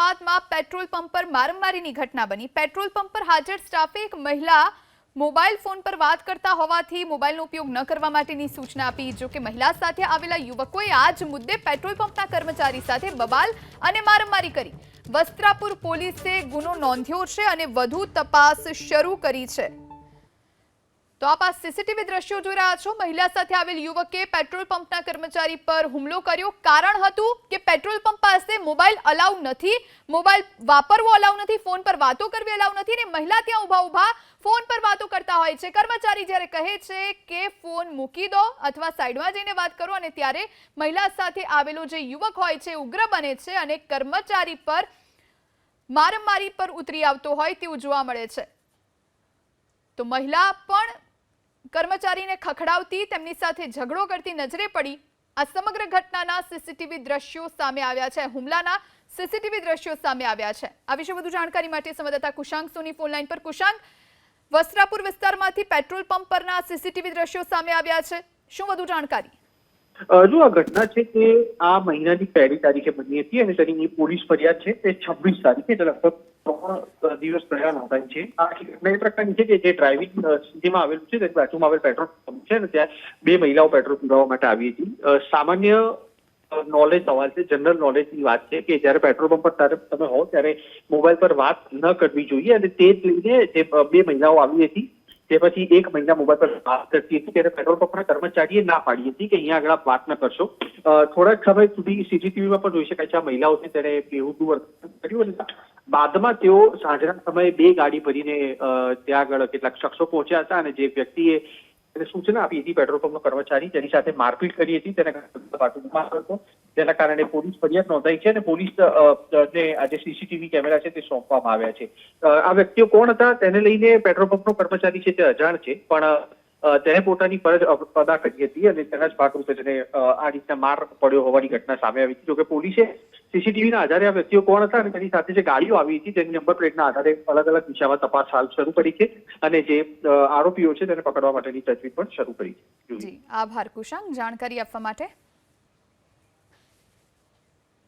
અમદાવાદમાં petrol pump પર મારમારીની ઘટના બની. પેટ્રોલ પંપ પર હાજર સ્ટાફે એક મહિલા મોબાઈલ ફોન પર વાત કરતા હોવાથી મોબાઈલનો ઉપયોગ ન કરવા માટેની સૂચના આપી. જો કે મહિલા સાથે આવેલા યુવકોએ આ જ મુદ્દે પેટ્રોલ પંપના કર્મચારી સાથે બબાલ અને મારમારી કરી. વસ્ત્રાપુર પોલીસે ગુનો નોંધ્યો છે અને વધુ તપાસ શરૂ કરી છે. તો આપ આ સીસીટીવી દ્રશ્યો જોઈ રહ્યા છો. મહિલા સાથે આવેલ યુવકે પેટ્રોલ પંપના કર્મચારી પર હુમલો કર્યો. કારણ હતું કે પેટ્રોલ પંપ મોબાઈલ અલાઉ નથી, મોબાઈલ વાપરવો અલાઉ નથી, ફોન પર વાતો કરવી અલાઉ નથી ને મહિલા ત્યાં ઊભા ઊભા ફોન પર વાતો કરતા હોય છે. કર્મચારી જ્યારે કહે છે કે ફોન મૂકી દો અથવા સાઈડમાં જઈને વાત કરો અને ત્યારે મહિલા સાથે આવેલો જે યુવક હોય છે ઉગ્ર બને છે અને કર્મચારી પર મારમારી પર ઉતરી આવતો હોય તેવું જોવા મળે છે. તો મહિલા પણ કર્મચારીને ખખડાવતી, તેમની સાથે ઝઘડો કરતી નજરે પડી આ સમગ્ર ઘટનાના સીસીટીવી દ્રશ્યો સામે આવ્યા છે. હુમલાના સીસીટીવી દ્રશ્યો સામે આવ્યા છે. આ વિશે વધુ જાણકારી માટે સંવાદદાતા કુશાંક સોની ફોન લાઈન પર. કુશાંક, વસ્ત્રાપુર વિસ્તારમાંથી પેટ્રોલ પંપ પરના સીસીટીવી દ્રશ્યો સામે આવ્યા છે. શું વધુ જાણકારી? જો આ ઘટના છે તે આ મહિનાની પહેલી તારીખે બની હતી અને તેની પોલીસ ફરિયાદ છે તે છવ્વીસ તારીખે, એટલે લગભગ ત્રણ દિવસ પહેલા નોંધાઈ છે. આ ઘટના એ પ્રકારની છે કે જે ડ્રાઇવિંગ સિટીમાં આવેલું છે તેની બાજુમાં આવેલ પેટ્રોલ પંપ છે અને ત્યાં બે મહિલાઓ પેટ્રોલ પુરાવવા માટે આવી હતી. સામાન્ય નોલેજ સવાલ છે જનરલ નોલેજની વાત છે કે જ્યારે પેટ્રોલ પંપ પર ત્યારે તમે હો ત્યારે મોબાઈલ પર વાત ન કરવી જોઈએ અને તે જ લઈને જે બે મહિલાઓ આવી હતી. તે પછી એક મહિના મોબાઈલ પર વાત કરતી હતી ત્યારે પેટ્રોલ પંપના કર્મચારીએ ના પાડી હતી કે અહીંયા આગળ વાત ન કરશો. થોડાક સમય સુધી સીસીટીવીમાં પણ જોઈ શકાય છે આ મહિલાઓ છે તેને બેહુદું વર્તન કર્યું અને બાદમાં તેઓ સાંજના સમયે બે ગાડી ભરીને ત્યાં આગળ કેટલાક શખ્સો પહોંચ્યા હતા અને જે વ્યક્તિએ એને સૂચના આપી હતી પેટ્રોલ પંપનો કર્મચારી, તેની સાથે મારપીટ કરી હતી, તેને હતો તેના કારણે પોલીસ ફરિયાદ નોંધાઈ છે અને પોલીસ ને આજે સીસીટીવી કેમેરા છે તે સોંપવામાં આવ્યા છે. આ વ્યક્તિઓ કોણ હતા તેને લઈને પેટ્રોલ પંપનો કર્મચારી છે તે અજાણ છે, પણ તેણે પોતાની ફરજ અદા કરી હતી અને તેના જ ભાગરૂપે તેને આ રીતના માર પડ્યો હોવાની ઘટના સામે આવી હતી. જોકે પોલીસે સીસીટીવીના આધારે આ વ્યક્તિઓ કોણ હતા અને તેની સાથે જે ગાડીઓ આવી હતી તેની નંબર પ્લેટના આધારે અલગ અલગ દિશામાં તપાસ હાલ શરૂ કરી છે અને જે આરોપીઓ છે તેને પકડવા માટેની તજવીજ પણ શરૂ કરી છે. આભાર કુશાંક જાણકારી આપવા માટે